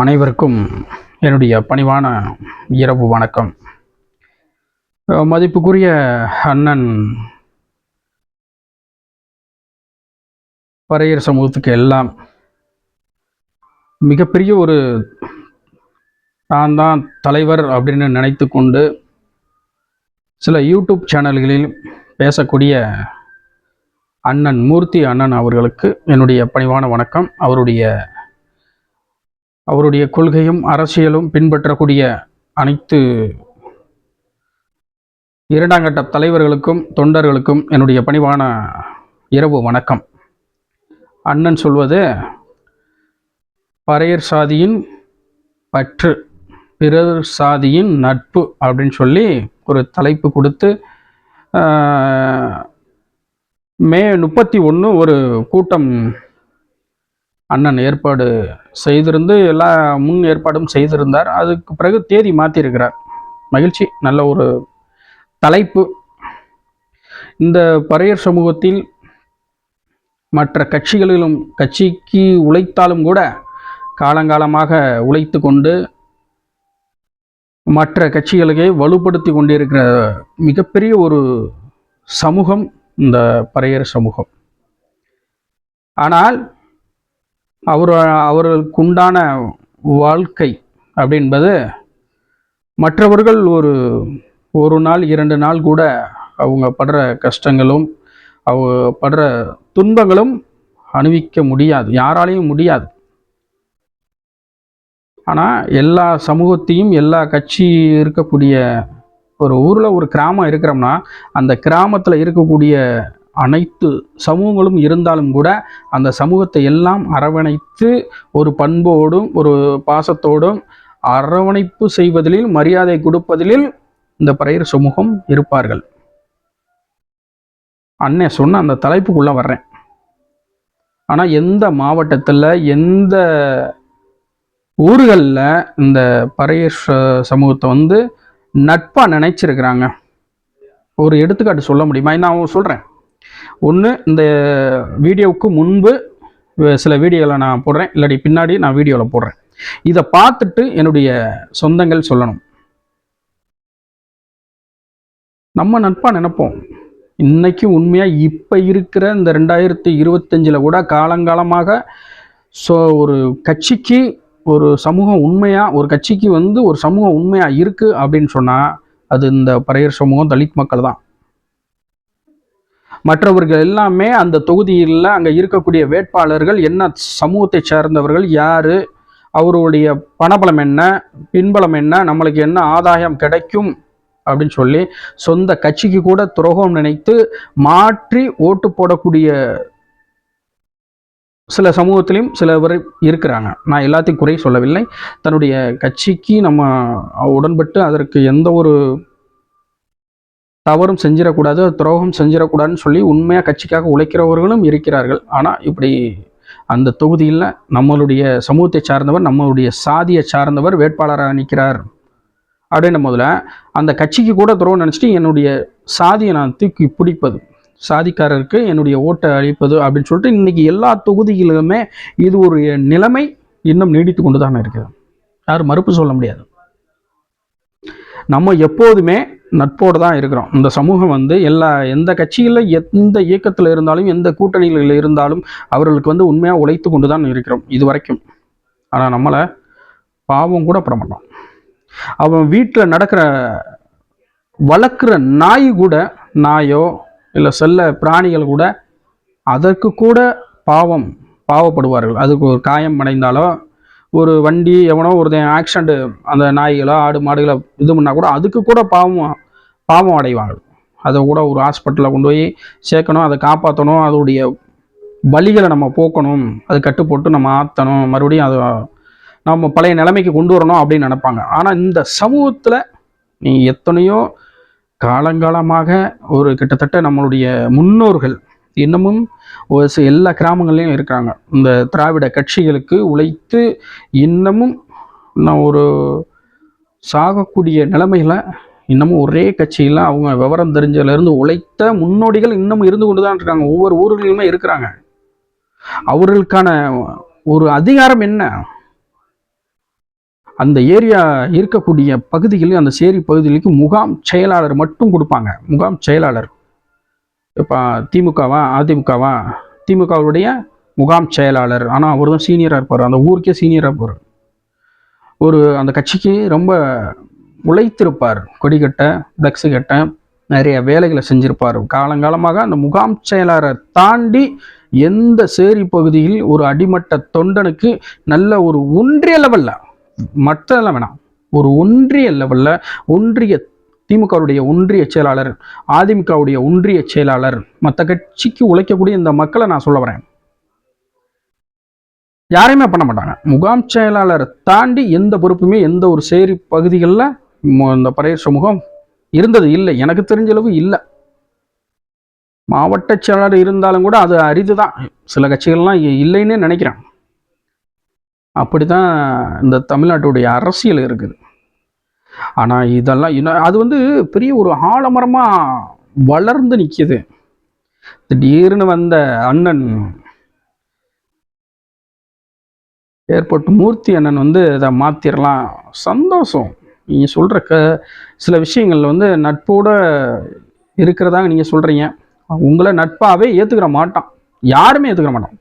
அனைவருக்கும் என்னுடைய பணிவான இரவு வணக்கம். மதிப்புக்குரிய அண்ணன் பறையர் சமூகத்துக்கு எல்லாம் மிகப்பெரிய ஒரு நான் தான் தலைவர் அப்படின்னு நினைத்து கொண்டு சில யூடியூப் சேனல்களில் பேசக்கூடிய அண்ணன் மூர்த்தி அண்ணன் அவர்களுக்கு என்னுடைய பணிவான வணக்கம். அவருடைய அவருடைய கொள்கையும் அரசியலும் பின்பற்றக்கூடிய அனைத்து இரண்டாம் கட்ட தலைவர்களுக்கும் தொண்டர்களுக்கும் என்னுடைய பணிவான இரவு வணக்கம். அண்ணன் சொல்வது பறையர் சாதியின் பற்று பிறர் சாதியின் நட்பு அப்படின்னு சொல்லி ஒரு தலைப்பு கொடுத்து மே முப்பத்தி ஒன்று ஒரு கூட்டம் அண்ணன் ஏற்பாடு செய்திருந்து எல்லா முன் ஏற்பாடும் செய்திருந்தார். அதுக்கு பிறகு தேதி மாற்றியிருக்கிறார் மகிழ்ச்சி நல்ல ஒரு தலைப்பு. இந்த பறையர் சமூகத்தில் மற்ற கட்சிகளிலும் கட்சிக்கு உழைத்தாலும் கூட காலங்காலமாக உழைத்து கொண்டு மற்ற கட்சிகளுக்கே வலுப்படுத்தி கொண்டிருக்கிற மிகப்பெரிய ஒரு சமூகம் இந்த பறையர் சமூகம். ஆனால் அவர் அவர்களுக்குண்டான வாழ்க்கை அப்படின்பது மற்றவர்கள் ஒரு ஒரு நாள் இரண்டு நாள் கூட அவங்க படுற கஷ்டங்களும் அவங்க படுற துன்பங்களும் அணிவிக்க முடியாது. யாராலையும் முடியாது. ஆனால் எல்லா சமூகத்தையும் எல்லா கட்சி இருக்கக்கூடிய ஒரு ஊரில் ஒரு கிராமம் இருக்கிறோம்னா அந்த கிராமத்தில் இருக்கக்கூடிய அனைத்து சமூகங்களும் இருந்தாலும் கூட அந்த சமூகத்தை எல்லாம் அரவணைத்து ஒரு பண்போடும் ஒரு பாசத்தோடும் அரவணைப்பு செய்வதில் மரியாதை கொடுப்பதில் இந்த பறையர் சமூகம் இருப்பார்கள். அண்ணே சொன்ன அந்த தலைப்புக்குள்ளே வர்றேன். ஆனால் எந்த மாவட்டத்தில் எந்த ஊர்களில் இந்த பறையர் ச- சமூகத்தை வந்து நட்பாக நினைச்சிருக்கிறாங்க? ஒரு எடுத்துக்காட்டு சொல்ல முடியுமா? நான் சொல்கிறேன் ஒன்று இந்த வீடியோவுக்கு முன்பு சில வீடியோவில் நான் போடுறேன். இல்லாட்டி பின்னாடி நான் வீடியோவில் போடுறேன். இதை பார்த்துட்டு என்னுடைய சொந்தங்கள் சொல்லணும். நம்ம நட்பாக நினைப்போம். இன்னைக்கு உண்மையாக இப்போ இருக்கிற இந்த ரெண்டாயிரத்தி இருபத்தஞ்சில் கூட காலங்காலமாக ஸோ ஒரு கட்சிக்கு ஒரு சமூகம் உண்மையாக ஒரு கட்சிக்கு வந்து ஒரு சமூகம் உண்மையாக இருக்குது அப்படின்னு சொன்னால் அது இந்த பறையர் சமூகம் தலித் மக்கள் தான். மற்றவர்கள் எல்லாமே அந்த தொகுதியில் அங்கே இருக்கக்கூடிய வேட்பாளர்கள் என்ன சமூகத்தை சேர்ந்தவர்கள் யார் அவருடைய பணபலம் என்ன பின்பலம் என்ன நம்மளுக்கு என்ன ஆதாயம் கிடைக்கும் அப்படின்னு சொல்லி சொந்த கட்சிக்கு கூட துரோகம் நினைத்து மாற்றி ஓட்டு போடக்கூடிய சில சமூகத்திலையும் சிலவர் இருக்கிறாங்க. நான் எல்லாத்தையும் குறை சொல்லவில்லை. தன்னுடைய கட்சிக்கு நம்ம உடன்பட்டு அதற்கு எந்த ஒரு தவறும் செஞ்சிடக்கூடாது துரோகம் செஞ்சிடக்கூடாதுன்னு சொல்லி உண்மையாக கட்சிக்காக உழைக்கிறவர்களும் இருக்கிறார்கள். ஆனால் இப்படி அந்த தொகுதியில் நம்மளுடைய சமூகத்தை சார்ந்தவர் நம்மளுடைய சாதியை சார்ந்தவர் வேட்பாளராக நிற்கிறார். அப்படின்னும் முதல்ல அந்த கட்சிக்கு கூட துரோகம் நினச்சிட்டு என்னுடைய சாதியை நான் தூக்கி பிடிப்பது சாதிக்காரருக்கு என்னுடைய ஓட்டை அளிப்பது அப்படின்னு சொல்லிட்டு இன்னைக்கு எல்லா தொகுதிகளிலுமே இது ஒரு நிலைமை இன்னும் நீடித்து கொண்டு தானே இருக்குது. யாரும் மறுப்பு சொல்ல முடியாது. நம்ம எப்போதுமே நட்போடு தான் இருக்கிறோம். இந்த சமூகம் வந்து எல்லா எந்த கட்சியில் எந்த இயக்கத்தில் இருந்தாலும் எந்த கூட்டணிகளில் இருந்தாலும் அவர்களுக்கு வந்து உண்மையாக உழைத்து கொண்டு தான் இருக்கிறோம் இது வரைக்கும் ஆனால் நம்மளை பாவம் கூட பட மாட்டோம் அவன் வீட்டில் நடக்கிற வளர்க்குற நாய் கூட நாயோ இல்லை செல்ல பிராணிகள் கூட அதற்கு கூட பாவம் பாவப்படுவார்கள். அதுக்கு ஒரு காயம் அடைந்தாலோ ஒரு வண்டி எவனோ ஒரு ஆக்சிடென்ட் அந்த நாய்களோ ஆடு மாடுகளை இது பண்ணால் கூட அதுக்கு கூட பாவம் பாவம் அடைவாங்க அதை கூட ஒரு ஹாஸ்பிட்டலில் கொண்டு போய் சேர்க்கணும் அதை காப்பாற்றணும் அதோடைய வழிகளை நம்ம போக்கணும் அது கட்டு போட்டு நம்ம ஆற்றணும் மறுபடியும் அதை நம்ம பழைய நிலைமைக்கு கொண்டு வரணும் அப்படின்னு நினைப்பாங்க. ஆனால் இந்த சமூகத்தில் நீ எத்தனையோ காலங்காலமாக ஒரு கிட்டத்தட்ட நம்மளுடைய முன்னோர்கள் இன்னமும் ஒரு சில எல்லா கிராமங்கள்லையும் இருக்கிறாங்க. இந்த திராவிட கட்சிகளுக்கு உழைத்து இன்னமும் நான் ஒரு சாகக்கூடிய நிலைமையில இன்னமும் ஒரே கட்சியில் அவங்க விவரம் தெரிஞ்சதுலேருந்து உழைத்த முன்னோடிகள் இன்னமும் இருந்து கொண்டு தான் இருக்காங்க. ஒவ்வொரு ஊர்களிலுமே இருக்கிறாங்க. அவர்களுக்கான ஒரு அதிகாரம் என்ன? அந்த ஏரியா இருக்கக்கூடிய பகுதிகளில் அந்த சேரி பகுதிகளுக்கு முகாம் செயலாளர் மட்டும் கொடுப்பாங்க. முகாம் செயலாளர். இப்போ திமுகவா அதிமுகவா? திமுகவுடைய முகாம் செயலாளர். ஆனால் அவர் தான் சீனியராக இருப்பார். அந்த ஊருக்கே சீனியராக போகிறார் ஒரு அந்த கட்சிக்கு ரொம்ப உழைத்திருப்பார். கொடிக்கட்ட ஃப்ளெக்ஸு கட்ட நிறைய வேலைகளை செஞ்சுருப்பார். காலங்காலமாக அந்த முகாம் செயலாளரை தாண்டி எந்த சேரி பகுதியில் ஒரு அடிமட்ட தொண்டனுக்கு நல்ல ஒரு ஒன்றிய லெவலில் மற்ற வேணாம். ஒரு ஒன்றிய லெவலில் ஒன்றிய திமுகவுடைய ஒன்றிய செயலாளர் அதிமுகவுடைய ஒன்றிய செயலாளர் மற்ற கட்சிக்கு உழைக்கக்கூடிய இந்த மக்களை நான் சொல்ல வரேன். யாரையுமே பண்ண மாட்டாங்க. முகாம் செயலாளரை தாண்டி எந்த பொறுப்புமே எந்த ஒரு சேரி பகுதிகளில் இந்த பரையர் சமூகம் இருந்தது இல்லை. எனக்கு தெரிஞ்ச அளவு இல்லை. மாவட்ட செயலாளர் இருந்தாலும் கூட அது அரிது தான். சில கட்சிகள்லாம் இ- இல்லைன்னே நினைக்கிறேன். அப்படி தான் இந்த தமிழ்நாட்டுடைய அரசியல் இருக்குது. ஆனால் இதெல்லாம் இன்னும் அது வந்து பெரிய ஒரு ஆலமரமாக வளர்ந்து நிற்கிது திடீர்னு வந்த அண்ணன் ஏற்பட்டு மூர்த்தி அண்ணன் வந்து இதை மாற்றிடலாம் சந்தோஷம். நீங்கள் சொல்கிற க சில விஷயங்கள் வந்து நட்போட இருக்கிறதாங்க நீங்கள் சொல்கிறீங்க உங்களை நட்பாகவே ஏற்றுக்கிற மாட்டான். யாருமே ஏற்றுக்கிற மாட்டான்.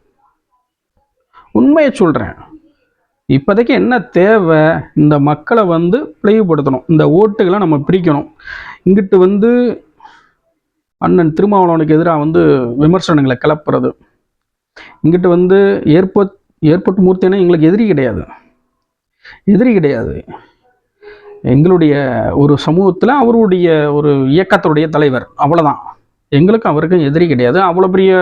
உண்மையை சொல்கிறேன் இப்போதைக்கு என்ன தேவை? இந்த மக்களை வந்து பிளவுபடுத்தணும். இந்த ஓட்டுகளை நம்ம பிரிக்கணும். இங்கிட்டு வந்து அண்ணன் திருமாவளவனுக்கு எதிராக வந்து விமர்சனங்களை கிளப்புறது. இங்கிட்டு வந்து ஏர்போர்ட் ஏற்பட்டு மூர்த்தினா எங்களுக்கு எதிரி கிடையாது. எதிரி கிடையாது. எங்களுடைய ஒரு சமூகத்தில் அவருடைய ஒரு இயக்கத்துடைய தலைவர் அவ்வளோதான் எங்களுக்கும் அவருக்கும் எதிரி கிடையாது. அவ்வளோ பெரிய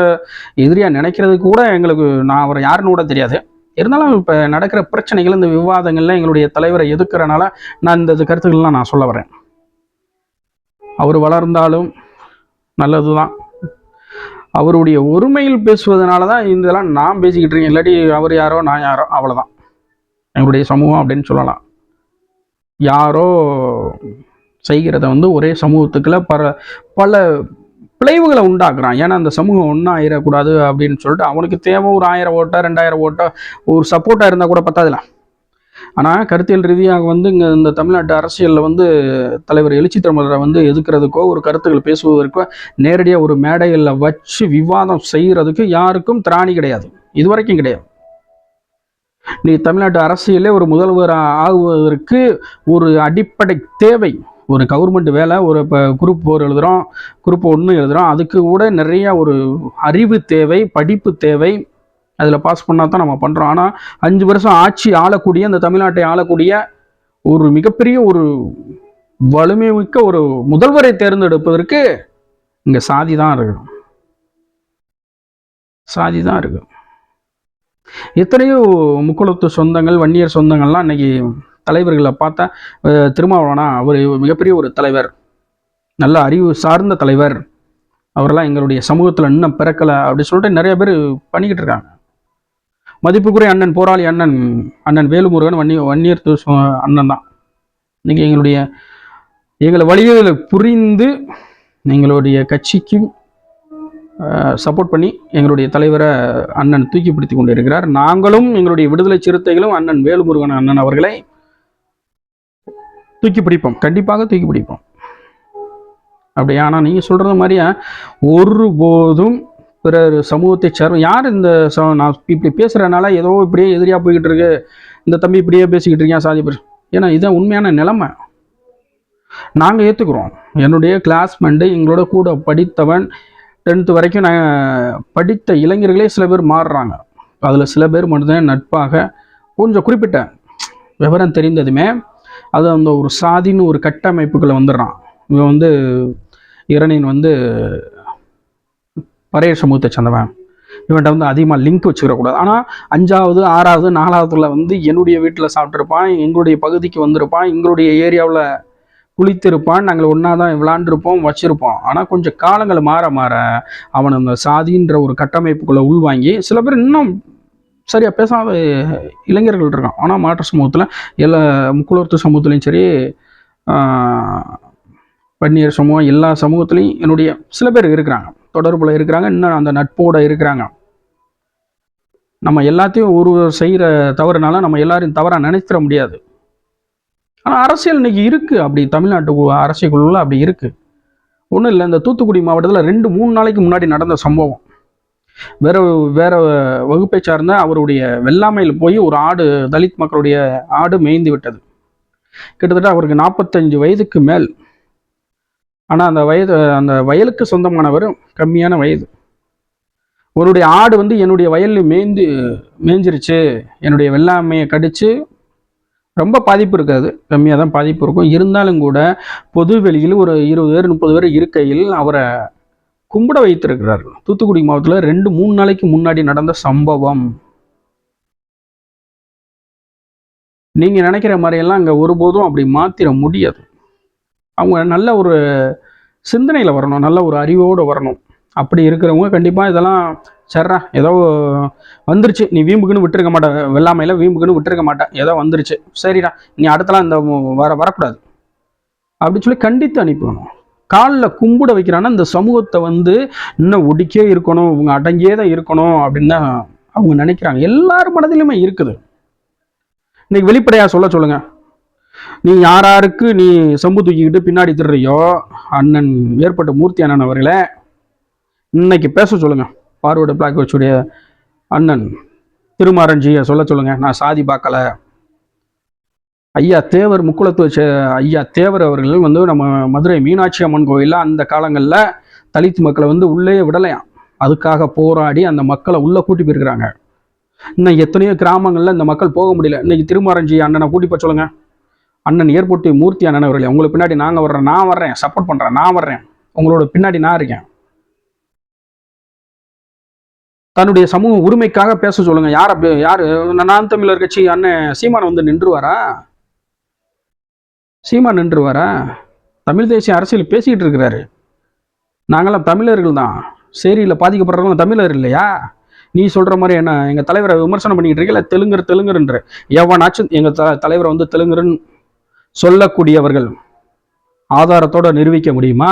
எதிரியாக நினைக்கிறது கூட எங்களுக்கு நான் அவரை யாருன்னு கூட தெரியாது. இருந்தாலும் இப்போ நடக்கிற பிரச்சனைகள் இந்த விவாதங்கள்ல எங்களுடைய தலைவரை எதுக்குறனால நான் இந்த கருத்துக்கள்லாம் நான் சொல்ல வரேன். அவர் வளர்ந்தாலும் நல்லது தான் அவருடைய ஒருமையில் பேசுவதனால தான் இதெல்லாம் நான் பேசிக்கிட்டு இருக்கேன். இல்லாட்டி அவர் யாரோ நான் யாரோ அவ்வளோதான் எங்களுடைய சமூகம் அப்படின்னு சொல்லலாம். யாரோ செய்கிறத வந்து ஒரே சமூகத்துக்குள்ள பல பல விளைவுகளை உண்டாக்குறான். ஏன்னா அந்த சமூகம் ஒன்றா ஆயிடக்கூடாது அப்படின்னு சொல்லிட்டு அவனுக்கு தேவை ஒரு ஆயிரம் ஓட்டோ ரெண்டாயிரம் ஓட்டோ ஒரு சப்போர்ட்டாக இருந்தால் கூட பத்தாதுல. ஆனால் கருத்தியல் ரீதியாக வந்து இங்கே இந்த தமிழ்நாட்டு அரசியலில் வந்து தலைவர் எழுச்சி தமிழரை வந்து எதுக்குறதுக்கோ ஒரு கருத்துக்கள் பேசுவதற்கோ நேரடியாக ஒரு மேடைகளில் வச்சு விவாதம் செய்கிறதுக்கு யாருக்கும் திராணி கிடையாது. இது வரைக்கும் கிடையாது. நீ தமிழ்நாட்டு அரசியலே ஒரு முதல்வர் ஆகுவதற்கு ஒரு அடிப்படை தேவை. ஒரு கவர்மெண்ட் வேலை ஒரு இப்போ குரூப் ஃபோர் எழுதுகிறோம் குரூப் ஒன்று எழுதுகிறோம் அதுக்கு கூட நிறைய ஒரு அறிவு தேவை படிப்பு தேவை. அதில் பாஸ் பண்ணால் தான் நம்ம பண்ணுறோம் ஆனால் அஞ்சு வருஷம் ஆட்சி ஆளக்கூடிய அந்த தமிழ்நாட்டை ஆளக்கூடிய ஒரு மிகப்பெரிய ஒரு வலிமை மிக்க ஒரு முதல்வரை தேர்ந்தெடுப்பதற்கு இங்கே சாதி தான் இருக்கு. சாதி தான் இருக்கு. எத்தனையோ முக்குளத்து சொந்தங்கள் வன்னியர் சொந்தங்கள்லாம் இன்னைக்கு தலைவர்களை பார்த்தா திருமாவளவனா அவர் மிகப்பெரிய ஒரு தலைவர். நல்ல அறிவு சார்ந்த தலைவர். அவரெல்லாம் எங்களுடைய சமூகத்தில் இன்னும் பிறக்கலை அப்படின்னு சொல்லிட்டு நிறைய பேர் பண்ணிக்கிட்டு இருக்காங்க. மதிப்புக்குரிய அண்ணன் போராளி அண்ணன் அண்ணன் வேலுமுருகன் வன்னி வன்னியர் அண்ணன் தான். இன்னைக்கு எங்களுடைய எங்களை வழிகளை புரிந்து எங்களுடைய கட்சிக்கும் சப்போர்ட் பண்ணி எங்களுடைய தலைவரை அண்ணன் தூக்கி பிடித்து கொண்டு இருக்கிறார் நாங்களும் எங்களுடைய விடுதலை சிறுத்தைகளும் அண்ணன் வேலுமுருகன் அண்ணன் அவர்களை தூக்கி பிடிப்போம். கண்டிப்பாக தூக்கி பிடிப்போம். அப்படி ஆனால் நீங்கள் சொல்கிறது மாதிரியா ஒருபோதும் பிறர் சமூகத்தை சேர்ந்த யார் இந்த ச- நான் இப்படி பேசுகிறனால ஏதோ இப்படியே எதிரியாக போய்கிட்டு இருக்கு. இந்த தம்பி இப்படியே பேசிக்கிட்டு இருக்கேன் சாதி பிரச்சனை ஏன்னா இதுதான் உண்மையான நிலைமை. நாங்கள் ஏற்றுக்குறோம் என்னுடைய கிளாஸ்மெண்ட்டு எங்களோட கூட படித்தவன் டென்த்து வரைக்கும் நான் படித்த இளைஞர்களே சில பேர் மாறுறாங்க. அதில் சில பேர் மட்டும்தான் நட்பாக கொஞ்சம் குறிப்பிட்ட விவரம் தெரிந்ததுமே அது அந்த ஒரு சாதின்னு ஒரு கட்டமைப்புக்குள்ளே வந்துடுறான். இவன் வந்து இரணியன் வந்து பரையர் சமூகத்தை சேர்ந்தவன் இவன்கிட்ட வந்து அதிகமாக லிங்க் வச்சுக்கிறக்கூடாது ஆனால் அஞ்சாவது ஆறாவது நாலாவதுல வந்து என்னுடைய வீட்டில் சாப்பிட்ருப்பான் எங்களுடைய பகுதிக்கு வந்திருப்பான் எங்களுடைய ஏரியாவில் குளித்திருப்பான் நாங்கள் ஒன்றா தான் விளாண்டுருப்போம் வச்சுருப்போம். ஆனால் கொஞ்சம் காலங்கள் மாற மாற அவன் அந்த சாதின்ற ஒரு கட்டமைப்புக்குள்ளே உள்வாங்கி சில பேர் இன்னும் சரியாக பேசாத இளைஞர்கள் இருக்கான் ஆனால் மாற்று சமூகத்தில் எல்லா முக்குளத்து சமூகத்துலேயும் சரி பன்னியர் வன்னியர் சமூகம் எல்லா சமூகத்துலேயும் என்னுடைய சில பேர் இருக்கிறாங்க. தொடர்பில் இருக்கிறாங்க இன்னும் அந்த நட்போட இருக்கிறாங்க. நம்ம எல்லாத்தையும் ஒரு செய்கிற தவறுனால நம்ம எல்லாரையும் தவறாக நினைச்சிட முடியாது. ஆனால் அரசியல் இன்னைக்கு இருக்குது அப்படி தமிழ்நாட்டு அரசியலுக்குள்ள அப்படி இருக்குது ஒன்றும் இல்லை இந்த தூத்துக்குடி மாவட்டத்தில் ரெண்டு மூணு நாளைக்கு முன்னாடி நடந்த சம்பவம். வேற வேற வகுப்பை சார்ந்த அவருடைய வெள்ளாமையில் போய் ஒரு ஆடு தலித் மக்களுடைய ஆடு மேய்ந்து விட்டது. கிட்டத்தட்ட அவருக்கு நாற்பத்தஞ்சு வயதுக்கு மேல். ஆனால் அந்த வயது அந்த வயலுக்கு சொந்தமானவர் கம்மியான வயது. அவருடைய ஆடு வந்து என்னுடைய வயலில் மேய்ந்து மேய்ஞ்சிருச்சு. என்னுடைய வெள்ளாமையை கடிச்சு ரொம்ப பாதிப்பு இருக்காது. கம்மியாக தான் பாதிப்பு இருக்கும். இருந்தாலும் கூட பொது வெளியில் ஒரு இருபது பேர் முப்பது பேர் இருக்கையில் அவரை கும்பிட வைத்திருக்கிறார்கள். தூத்துக்குடி மாவட்டத்தில் ரெண்டு மூணு நாளைக்கு முன்னாடி நடந்த சம்பவம். நீங்க நினைக்கிற மாதிரியெல்லாம் அங்கே ஒருபோதும் அப்படி மாத்திர முடியாது. அவங்க நல்ல ஒரு சிந்தனையில் வரணும் நல்ல ஒரு அறிவோடு வரணும். அப்படி இருக்கிறவங்க கண்டிப்பாக இதெல்லாம் சர்றா ஏதோ வந்துருச்சு. நீ வீம்புக்குன்னு விட்டுருக்க மாட்டேன் வெள்ளாமையில் வீம்புக்குன்னு விட்டுருக்க மாட்டேன் ஏதோ வந்துருச்சு. சரிடா நீ அடுத்தலாம் இந்த வர வரக்கூடாது. அப்படின்னு சொல்லி கண்டித்து அனுப்பணும் காலில் கும்பிட வைக்கிறான்னா இந்த சமூகத்தை வந்து இன்னும் ஒடிக்கே இருக்கணும் இவங்க அடங்கியே தான் இருக்கணும் அப்படின்னு தான் அவங்க நினைக்கிறாங்க. எல்லார் மனதிலுமே இருக்குது. இன்னைக்கு வெளிப்படையாக சொல்ல சொல்லுங்க. நீ யார் யாருக்கு நீ சம்பு தூக்கிக்கிட்டு பின்னாடி திருறியோ அண்ணன் ஏற்பட்ட மூர்த்தி அண்ணன் அவர்களே இன்னைக்கு பேச சொல்லுங்க. பார்வோட பிளாக் வச்சுடைய அண்ணன் திருமாரஞ்சியை சொல்ல சொல்லுங்க. நான் சாதி பார்க்கல. ஐயா தேவர் முக்குளத்துவ ஐயா தேவர் அவர்கள் வந்து நம்ம மதுரை மீனாட்சி அம்மன் கோயிலில் அந்த காலங்களில் தலித் மக்களை வந்து உள்ளே விடலையாம். அதுக்காக போராடி அந்த மக்களை உள்ளே கூட்டி போயிருக்கிறாங்க. இன்னும் எத்தனையோ கிராமங்களில் இந்த மக்கள் போக முடியல. இன்னைக்கு திருமாரஞ்சி அண்ணனை கூட்டி போய் சொல்லுங்கள் அண்ணன் ஏர்போர்ட் மூர்த்தி அண்ணன் அவர்களே உங்களுக்கு பின்னாடி நாங்கள் வர்றேன் நான் வர்றேன் சப்போர்ட் பண்ணுறேன் நான் வர்றேன். உங்களோட பின்னாடி நான் இருக்கேன். தன்னுடைய சமூக உரிமைக்காக பேச சொல்லுங்க. யார் அப்படி யார் நான் தமிழர் கட்சி அண்ணன் சீமான் வந்து நின்றுவாரா? சீமா நின்றுவாரா? தமிழ் தேசிய அரசியல் பேசிக்கிட்டு இருக்கிறாரு. நாங்களாம் தமிழர்கள் தான். சேரியில் பாதிக்கப்படுறவங்க தமிழர் இல்லையா? நீ சொல்கிற மாதிரி என்ன எங்கள் தலைவரை விமர்சனம் பண்ணிக்கிட்டு இருக்கல தெலுங்கர் தெலுங்குன்ற எவனாச்சும் எங்கள் த தலைவரை வந்து தெலுங்குன்னு சொல்லக்கூடியவர்கள் ஆதாரத்தோட நிரூபிக்க முடியுமா?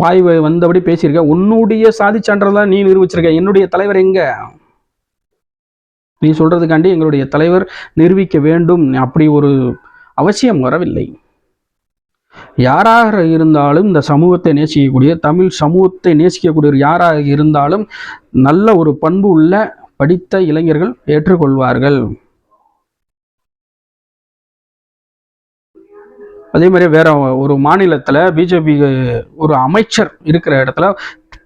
வாய் வந்தபடி பேசியிருக்க. உன்னுடைய சாதி சான்றதான் நீ நிரூபிச்சிருக்க. என்னுடைய தலைவர் எங்கே? நீ சொல்றதுக்காண்டி எங்களுடைய தலைவர் நிரூபிக்க வேண்டும். அப்படி ஒரு அவசியம் வரவில்லை. யாராக இருந்தாலும் இந்த சமூகத்தை நேசிக்கக்கூடிய தமிழ் சமூகத்தை நேசிக்கக்கூடிய யாராக இருந்தாலும் நல்ல ஒரு பண்பு உள்ள படித்த இளைஞர்கள் ஏற்றுக்கொள்வார்கள். அதே மாதிரி வேற ஒரு மாநிலத்தில் பிஜேபி ஒரு அமைச்சர் இருக்கிற இடத்துல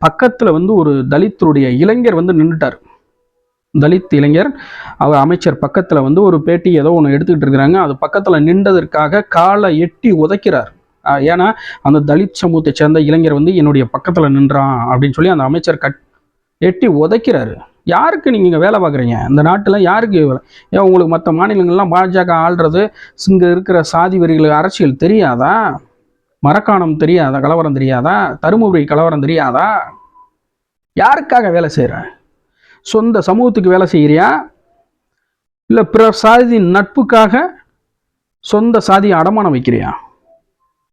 பக்கத்தில் வந்து ஒரு தலித்துடைய இளைஞர் வந்து நின்றுட்டார் தலித் இளைஞர் அவர் அமைச்சர் பக்கத்தில் வந்து ஒரு பேட்டி ஏதோ ஒன்று எடுத்துக்கிட்டு இருக்கிறாங்க. அது பக்கத்தில் நின்றதற்காக காலை எட்டி உதைக்கிறார். ஏன்னா அந்த தலித் சமூகத்தை சேர்ந்த இளைஞர் வந்து என்னுடைய பக்கத்தில் நின்றான் அப்படின்னு சொல்லி அந்த அமைச்சர் கட் எட்டி உதைக்கிறாரு. யாருக்கு நீங்கள் இங்கே வேலை பார்க்குறீங்க? இந்த நாட்டில் யாருக்கு ஏன் உங்களுக்கு மற்ற மாநிலங்கள்லாம் பாஜக ஆள்றது இங்கே இருக்கிற சாதி வரிகளுக்கு அரசியல் தெரியாதா? மரக்காணம் தெரியாதா? கலவரம் தெரியாதா? தருமபுரி கலவரம் தெரியாதா? யாருக்காக வேலை செய்கிறேன் சொந்த சமூகத்துக்கு வேலை செய்கிறியா இல்லை பிற சாதியின் நட்புக்காக சொந்த சாதியை அடமானம் வைக்கிறியா?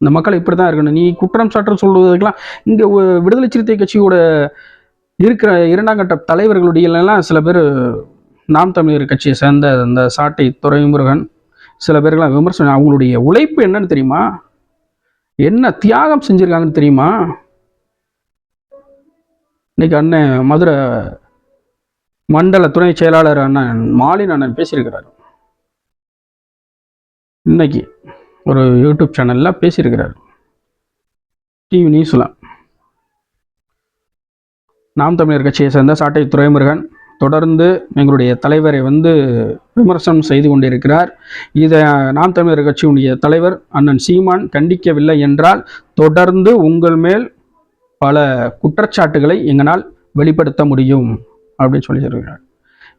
இந்த மக்கள் இப்படி தான் இருக்கணும். நீ குற்றம் சாற்றம் சொல்வதற்கெல்லாம் இங்கே விடுதலை சிறுத்தை கட்சியோட இருக்கிற இரண்டாம் கட்ட தலைவர்களுடையெல்லாம் சில பேர் நாம் தமிழர் கட்சியை சேர்ந்த அந்த சாட்டை துறைமுருகன் சில பேருக்கெல்லாம் விமர்சனம். அவங்களுடைய உழைப்பு என்னன்னு தெரியுமா? என்ன தியாகம் செஞ்சுருக்காங்கன்னு தெரியுமா? இன்னைக்கு அண்ணன் மதுரை மண்டல துணை செயலாளர் அண்ணன் மாலின் அண்ணன் பேசியிருக்கிறார். இன்னைக்கு ஒரு யூடியூப் சேனலில் பேசியிருக்கிறார். டிவி நியூஸில். நாம் தமிழர் கட்சியை சேர்ந்த சாட்டை துறைமுருகன் தொடர்ந்து எங்களுடைய தலைவரை வந்து விமர்சனம் செய்து கொண்டிருக்கிறார். இதை நாம் தமிழர் கட்சியினுடைய தலைவர் அண்ணன் சீமான் கண்டிக்கவில்லை என்றால் தொடர்ந்து உங்கள் மேல் பல குற்றச்சாட்டுகளை எங்களால் வெளிப்படுத்த முடியும். அப்படின்னு சொல்லி சொல்லியிருக்கிறார்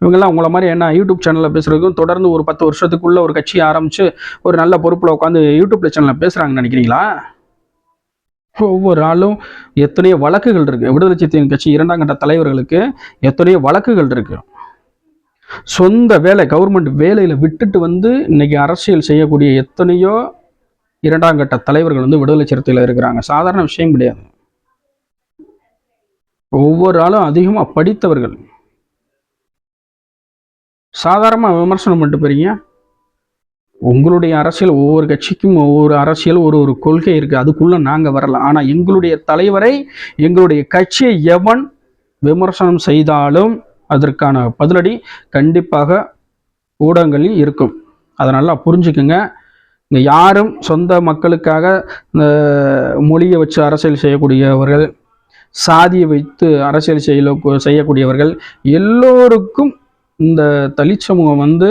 இவங்கெல்லாம் உங்களை மாதிரி என்ன யூடியூப் சேனலில் பேசுகிறதுக்கும் தொடர்ந்து ஒரு பத்து வருஷத்துக்குள்ளே ஒரு கட்சி ஆரம்பித்து ஒரு நல்ல பொறுப்பில் உட்காந்து யூடியூப்ல சேனலில் பேசுகிறாங்கன்னு நினைக்கிறீங்களா? ஒவ்வொரு ஆளும் எத்தனையோ வழக்குகள் இருக்குது விடுதலை சிறுத்தைகள் கட்சி இரண்டாம் கட்ட தலைவர்களுக்கு எத்தனையோ வழக்குகள் இருக்கு. சொந்த வேலை கவர்மெண்ட் வேலையில் விட்டுட்டு வந்து இன்னைக்கு அரசியல் செய்யக்கூடிய எத்தனையோ இரண்டாம் கட்ட தலைவர்கள் வந்து விடுதலை சிறுத்தையில் இருக்கிறாங்க. சாதாரண விஷயம் கிடையாது. ஒவ்வொரு ஆளும் அதிகமாக படித்தவர்கள். சாதாரணமாக விமர்சனம் பண்ணிட்டு போறீங்க? உங்களுடைய அரசியல் ஒவ்வொரு கட்சிக்கும் ஒவ்வொரு அரசியல் ஒரு ஒரு கொள்கை இருக்குது அதுக்குள்ளே நாங்கள் வரலாம் ஆனால் எங்களுடைய தலைவரை எங்களுடைய கட்சியை எவன் விமர்சனம் செய்தாலும் அதற்கான பதிலடி கண்டிப்பாக ஊடகங்களில் இருக்கும். அதை நல்லா புரிஞ்சுக்குங்க. இங்கே யாரும் சொந்த மக்களுக்காக இந்த மொழியை வச்சு அரசியல் செய்யக்கூடியவர்கள் சாதியை வைத்து அரசியல் செய்ய செய்யக்கூடியவர்கள் எல்லோருக்கும் இந்த தலித் சமூகம் வந்து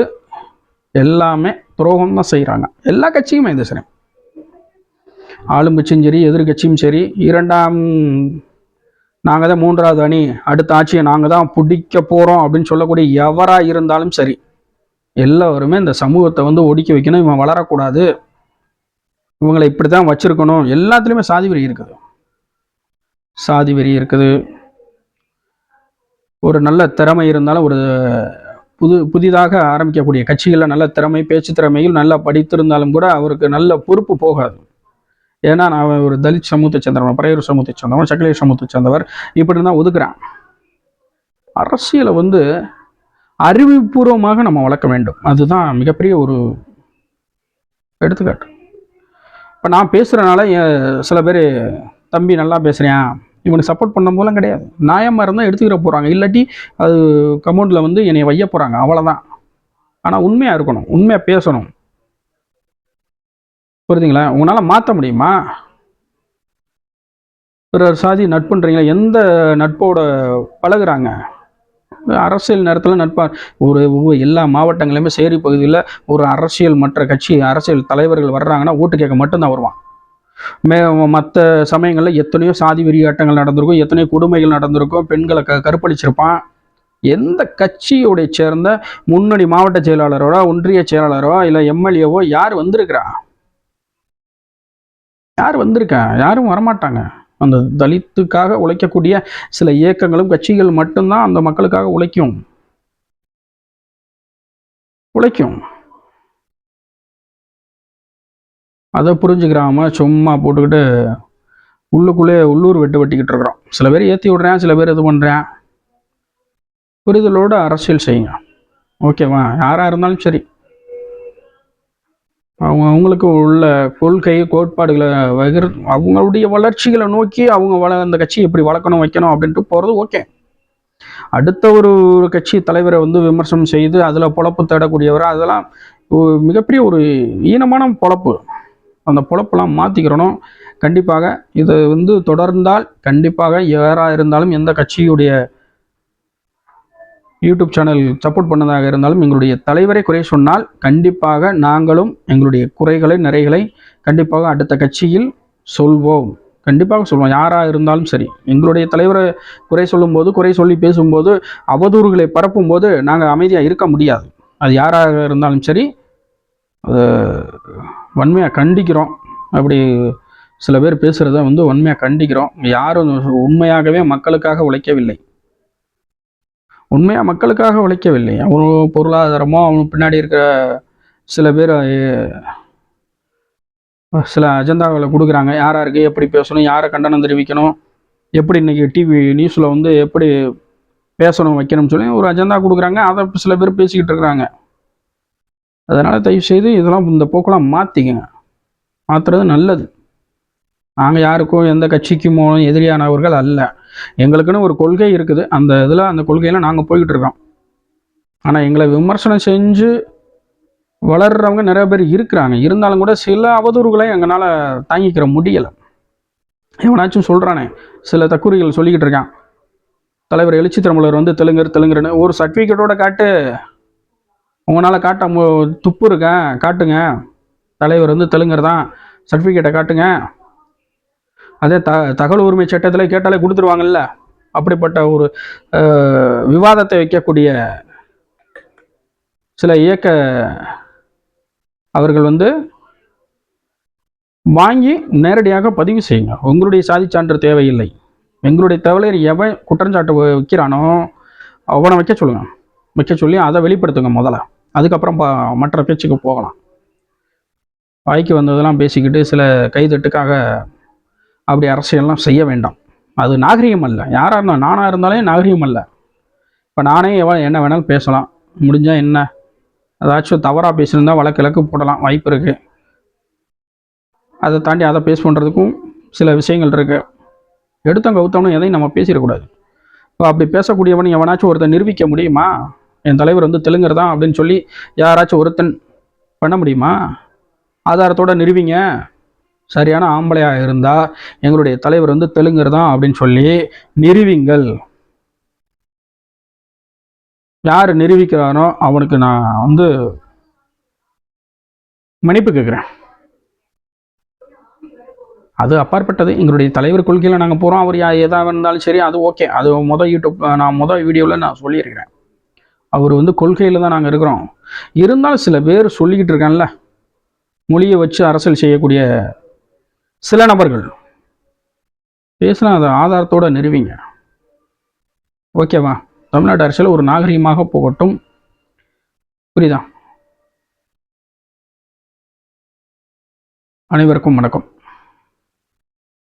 எல்லாமே துரோகம் தான் செய்கிறாங்க எல்லா கட்சியுமே இது சரி. ஆளும் சரி எதிர்கட்சியும் சரி இரண்டாம் நாங்கள் தான் மூன்றாவது அணி அடுத்த ஆட்சியை நாங்கள் தான் பிடிக்க போகிறோம் அப்படின்னு சொல்லக்கூடிய எவராக இருந்தாலும் சரி எல்லோருமே இந்த சமூகத்தை வந்து ஒடுக்கி வைக்கணும் இவன் வளரக்கூடாது. இவங்களை இப்படி தான் வச்சுருக்கணும். எல்லாத்துலேயுமே சாதி வெறி இருக்குது. சாதி வெறி இருக்குது. ஒரு நல்ல திறமை இருந்தாலும் ஒரு புது புதிதாக ஆரம்பிக்கக்கூடிய கட்சிகளில் நல்ல திறமை பேச்சு திறமையில் நல்லா படித்திருந்தாலும் கூட அவருக்கு நல்ல பொறுப்பு போகாது. ஏன்னா நான் ஒரு தலித் சமூகத்தை சேர்ந்தவன் பறையூர் சமூகத்தை சேர்ந்தவன் சக்கலை சமூகத்தை சேர்ந்தவர். இப்படி தான் ஒதுக்குறான். அரசியலை வந்து அறிவுபூர்வமாக நம்ம வளர்க்க வேண்டும். அதுதான் மிகப்பெரிய ஒரு எடுத்துக்காட்டு. இப்போ நான் பேசுகிறனால சில பேர் தம்பி நல்லா பேசுகிறேன் இவனுக்கு சப்போர்ட் பண்ண போலாம் கிடையாது. நியாயமாக இருந்தால் எடுத்துக்கிற போகிறாங்க இல்லாட்டி அது கமௌண்டில் வந்து என்னை வைய போகிறாங்க அவ்வளோதான் ஆனால் உண்மையாக இருக்கணும். உண்மையாக பேசணும். புரியுதுங்களா? உங்களால் மாற்ற முடியுமா? பிறர் சாதி நட்புன்றீங்களா? எந்த நட்போட பழகுறாங்க? அரசியல் நேரத்தில் நட்பார் ஒரு எல்லா மாவட்டங்களிலுமே சேரி பகுதியில் ஒரு அரசியல் மற்ற கட்சி அரசியல் தலைவர்கள் வர்றாங்கன்னா ஓட்டு கேட்க மட்டும்தான் வருவான். மே மற்ற சமயங்களில் எத்தனையோ சாதி வெறியாட்டங்கள் நடந்திருக்கும் எத்தனையோ கொடுமைகள் நடந்திருக்கும் பெண்களை க கற்பழிச்சிருப்பான் எந்த கட்சியுடைய சேர்ந்த முன்னணி மாவட்ட செயலாளரோ ஒன்றிய செயலாளரோ இல்லை எம்எல்ஏவோ யார் வந்திருக்கிறா? யார் வந்திருக்கா? யாரும் வரமாட்டாங்க. அந்த தலித்துக்காக உழைக்கக்கூடிய சில இயக்கங்களும் கட்சிகள் மட்டும்தான் அந்த மக்களுக்காக உழைக்கும். உழைக்கும். அதை புரிஞ்சுக்கிறாம சும்மா போட்டுக்கிட்டு உள்ளுக்குள்ளே உள்ளூர் வெட்டு வெட்டிக்கிட்டு இருக்கிறோம். சில பேர் ஏற்றி விட்றேன் சில பேர் இது பண்ணுறேன் புரிதலோடு அரசியல் செய்யுங்க. ஓகேவா? யாராக இருந்தாலும் சரி. அவங்க அவங்களுக்கு உள்ள கொள்கை கோட்பாடுகளை வகிர் அவங்களுடைய வளர்ச்சிகளை நோக்கி அவங்க வள அந்த கட்சி எப்படி வளர்க்கணும் வைக்கணும் அப்படின்ட்டு போகிறது ஓகே. அடுத்த ஒரு ஒரு கட்சி தலைவரை வந்து விமர்சனம் செய்து அதில் பொழப்பு தேடக்கூடியவர் அதெல்லாம் மிகப்பெரிய ஒரு ஈனமான பொழப்பு. அந்த பொழப்பெல்லாம் மாற்றிக்கிறணும் கண்டிப்பாக இது வந்து தொடர்ந்தால் கண்டிப்பாக யாராக இருந்தாலும் எந்த கட்சியுடைய யூடியூப் சேனல் சப்போர்ட் பண்ணதாக இருந்தாலும் எங்களுடைய தலைவரை குறை சொன்னால் கண்டிப்பாக நாங்களும் எங்களுடைய குறைகளை நிறைகளை கண்டிப்பாக அடுத்த கட்சியில் சொல்வோம். கண்டிப்பாக சொல்லுவோம் யாராக இருந்தாலும் சரி. எங்களுடைய தலைவரை குறை சொல்லும்போது குறை சொல்லி பேசும்போது அவதூறுகளை பரப்பும்போது நாங்கள் அமைதியாக இருக்க முடியாது. அது யாராக இருந்தாலும் சரி அதை வன்மையாக கண்டிக்கிறோம். அப்படி சில பேர் பேசுகிறத வந்து வன்மையாக கண்டிக்கிறோம். யாரும் உண்மையாகவே மக்களுக்காக உழைக்கவில்லை. உண்மையாக மக்களுக்காக உழைக்கவில்லை. அவன் பொருளாதாரமோ அவன் பின்னாடி இருக்கிற சில பேர் சில அஜெண்டாவில் கொடுக்குறாங்க. யார் யாருக்கு எப்படி பேசணும் யாரை கண்டனம் தெரிவிக்கணும் எப்படி இன்றைக்கி டிவி நியூஸில் வந்து எப்படி பேசணும் வைக்கணும்னு சொல்லி ஒரு அஜெண்டா கொடுக்குறாங்க. அதை சில பேர் பேசிக்கிட்டு இருக்கிறாங்க. அதனால் தயவுசெய்து இதெல்லாம் இந்த போக்கெல்லாம் மாற்றிக்கங்க மாற்றுறது நல்லது. நாங்கள் யாருக்கும் எந்த கட்சிக்குமோ எதிரியானவர்கள் அல்ல. எங்களுக்குன்னு ஒரு கொள்கை இருக்குது. அந்த இதில் அந்த கொள்கையில் நாங்கள் போய்கிட்டு இருக்கோம். ஆனால் எங்களை விமர்சனம் செஞ்சு வளர்கிறவங்க நிறைய பேர் இருக்கிறாங்க. இருந்தாலும் கூட சில அவதூறுகளை எங்களால் தாங்கிக்கிற முடியலை. எவனாச்சும் சொல்கிறானே சில தக்குறிகள் சொல்லிக்கிட்டு இருக்கான். தலைவர் எழுச்சி தமிழர் வந்து தெலுங்கர் தெலுங்குன்னு ஒரு சர்டிஃபிகேட்டோட காட்டு உங்களால் காட்ட துப்பு இருக்கேன் காட்டுங்க. தலைவர் வந்து தெலுங்கர் தான். சர்டிஃபிகேட்டை காட்டுங்க. அதே த தகவல் உரிமை சட்டத்தில் கேட்டாலே கொடுத்துருவாங்கல்ல. அப்படிப்பட்ட ஒரு விவாதத்தை வைக்கக்கூடிய சில இயக்க அவர்கள் வந்து வாங்கி நேரடியாக பதிவு செய்யுங்க. உங்களுடைய சாதி சான்று தேவையில்லை. எங்களுடைய தவளையர் எவன் குற்றஞ்சாட்டு வைக்கிறானோ அவனை வைக்க சொல்லுங்கள் வைக்க சொல்லி அதை வெளிப்படுத்துங்க முதல்ல. அதுக்கப்புறம் மற்ற பேச்சுக்கு போகலாம். வாய்க்கு வந்ததெல்லாம் பேசிக்கிட்டு சில கைதட்டுக்காக அப்படி அரசியல்லாம் செய்ய வேண்டாம். அது நாகரிகம் அல்ல. யாராக இருந்தாலும் நானாக இருந்தாலே நாகரிகம் அல்ல. இப்போ நானே எவ்வளோ என்ன வேணாலும் பேசலாம். முடிஞ்சால் என்ன? ஏதாச்சும் தவறாக பேசியிருந்தால் வழக்கு இலக்கு போடலாம். வாய்ப்பு இருக்குது அதை தாண்டி அதை பேஸ் பண்ணுறதுக்கும் சில விஷயங்கள் இருக்குது எடுத்தவங்க கவுத்தவனும் எதையும் நம்ம பேசிடக்கூடாது. இப்போ அப்படி பேசக்கூடியவன் எவனாச்சும் ஒருத்தன் நிரூபிக்க முடியுமா? என் தலைவர் வந்து தெலுங்கர் தான் அப்படின்னு சொல்லி யாராச்சும் ஒருத்தன் பண்ண முடியுமா? ஆதாரத்தோட நிறுவிங்க. சரியான ஆம்பளையாக இருந்தால் எங்களுடைய தலைவர் வந்து தெலுங்கர் தான் அப்படின்னு சொல்லி நிறுவிங்கள். யார் நிரூபிக்கிறானோ அவனுக்கு நான் வந்து மன்னிப்பு கேட்குறேன். அது அப்பாற்பட்டது. எங்களுடைய தலைவர் கொள்கையில் நாங்கள் போகிறோம் அவர் எதாக இருந்தாலும் சரி அது ஓகே. அது மொதல் யூடியூப் நான் மொதல் வீடியோவில் நான் சொல்லியிருக்கிறேன். அவர் வந்து கொள்கையில் தான் நாங்கள் இருக்கிறோம். இருந்தாலும் சில பேர் சொல்லிக்கிட்டு இருக்கான்ல மொழியை வச்சு அரசியல் செய்யக்கூடிய சில நபர்கள். பேசினா அதை ஆதாரத்தோட நிறுவிங்க. ஓகேவா தமிழ்நாடு அரசியல் ஒரு நாகரிகமாக போகட்டும். புரியுதா? அனைவருக்கும் வணக்கம்.